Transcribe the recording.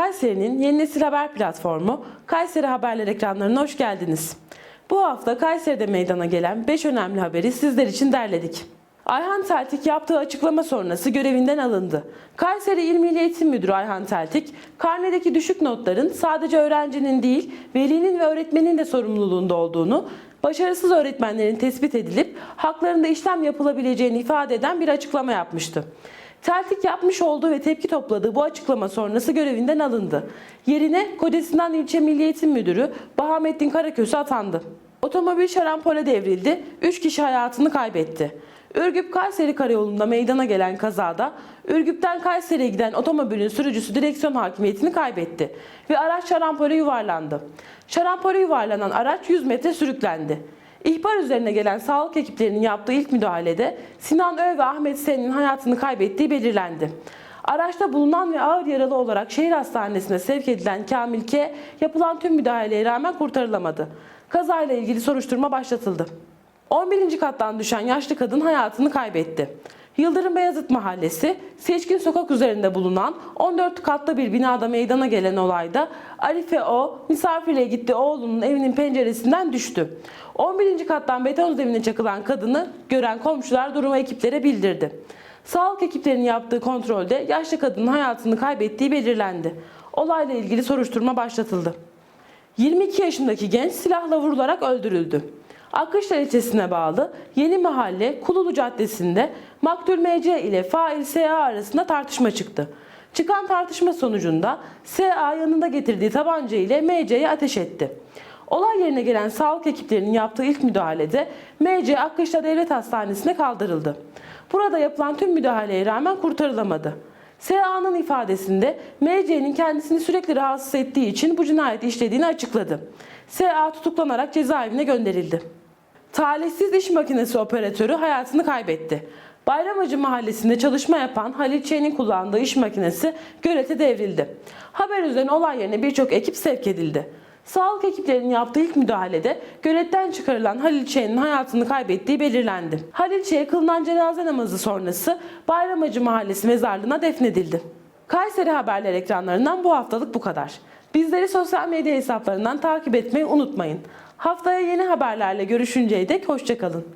Kayseri'nin yeni nesil haber platformu Kayseri Haberler ekranlarına hoş geldiniz. Bu hafta Kayseri'de meydana gelen 5 önemli haberi sizler için derledik. Ayhan Teltik yaptığı açıklama sonrası görevinden alındı. Kayseri İl Milli Eğitim Müdürü Ayhan Teltik, karnedeki düşük notların sadece öğrencinin değil, velinin ve öğretmenin de sorumluluğunda olduğunu, başarısız öğretmenlerin tespit edilip haklarında işlem yapılabileceğini ifade eden bir açıklama yapmıştı. Teltik yapmış olduğu ve tepki topladığı bu açıklama sonrası görevinden alındı. Yerine Kocasinan İlçe Milli Müdürü Bahamettin Karaköse atandı. Otomobil şarampole devrildi, 3 kişi hayatını kaybetti. Ürgüp Kayseri Karayolu'nda meydana gelen kazada Ürgüp'ten Kayseri'ye giden otomobilin sürücüsü direksiyon hakimiyetini kaybetti ve araç şarampole yuvarlandı. Şarampole yuvarlanan araç 100 metre sürüklendi. İhbar üzerine gelen sağlık ekiplerinin yaptığı ilk müdahalede Sinan Ö ve Ahmet Sen'in hayatını kaybettiği belirlendi. Araçta bulunan ve ağır yaralı olarak şehir hastanesine sevk edilen Kamil K. yapılan tüm müdahaleye rağmen kurtarılamadı. Kazayla ilgili soruşturma başlatıldı. 11. kattan düşen yaşlı kadın hayatını kaybetti. Yıldırım Beyazıt Mahallesi, Seçkin Sokak üzerinde bulunan 14 katlı bir binada meydana gelen olayda Arife O, misafirliğe gitti oğlunun evinin penceresinden düştü. 11. kattan beton zemine çakılan kadını gören komşular durumu ekiplere bildirdi. Sağlık ekiplerinin yaptığı kontrolde yaşlı kadının hayatını kaybettiği belirlendi. Olayla ilgili soruşturma başlatıldı. 22 yaşındaki genç silahla vurularak öldürüldü. Akışlar ilçesine bağlı Yeni Mahalle Kululu Caddesi'nde Maktul MC ile fail SA arasında tartışma çıktı. Çıkan tartışma sonucunda SA yanında getirdiği tabanca ile MC'ye ateş etti. Olay yerine gelen sağlık ekiplerinin yaptığı ilk müdahalede MC Akkışla Devlet Hastanesi'ne kaldırıldı. Burada yapılan tüm müdahaleye rağmen kurtarılamadı. SA'nın ifadesinde MC'nin kendisini sürekli rahatsız ettiği için bu cinayeti işlediğini açıkladı. SA tutuklanarak cezaevine gönderildi. Talihsiz iş makinesi operatörü hayatını kaybetti. Bayramacı mahallesinde çalışma yapan Halil Ç'nin kullandığı iş makinesi gölete devrildi. Haber üzerine olay yerine birçok ekip sevk edildi. Sağlık ekiplerinin yaptığı ilk müdahalede göletten çıkarılan Halil Ç'nin hayatını kaybettiği belirlendi. Halil Ç kılınan cenaze namazı sonrası Bayramacı Mahallesi mezarlığına defnedildi. Kayseri Haberler ekranlarından bu haftalık bu kadar. Bizleri sosyal medya hesaplarından takip etmeyi unutmayın. Haftaya yeni haberlerle görüşünceye dek hoşçakalın.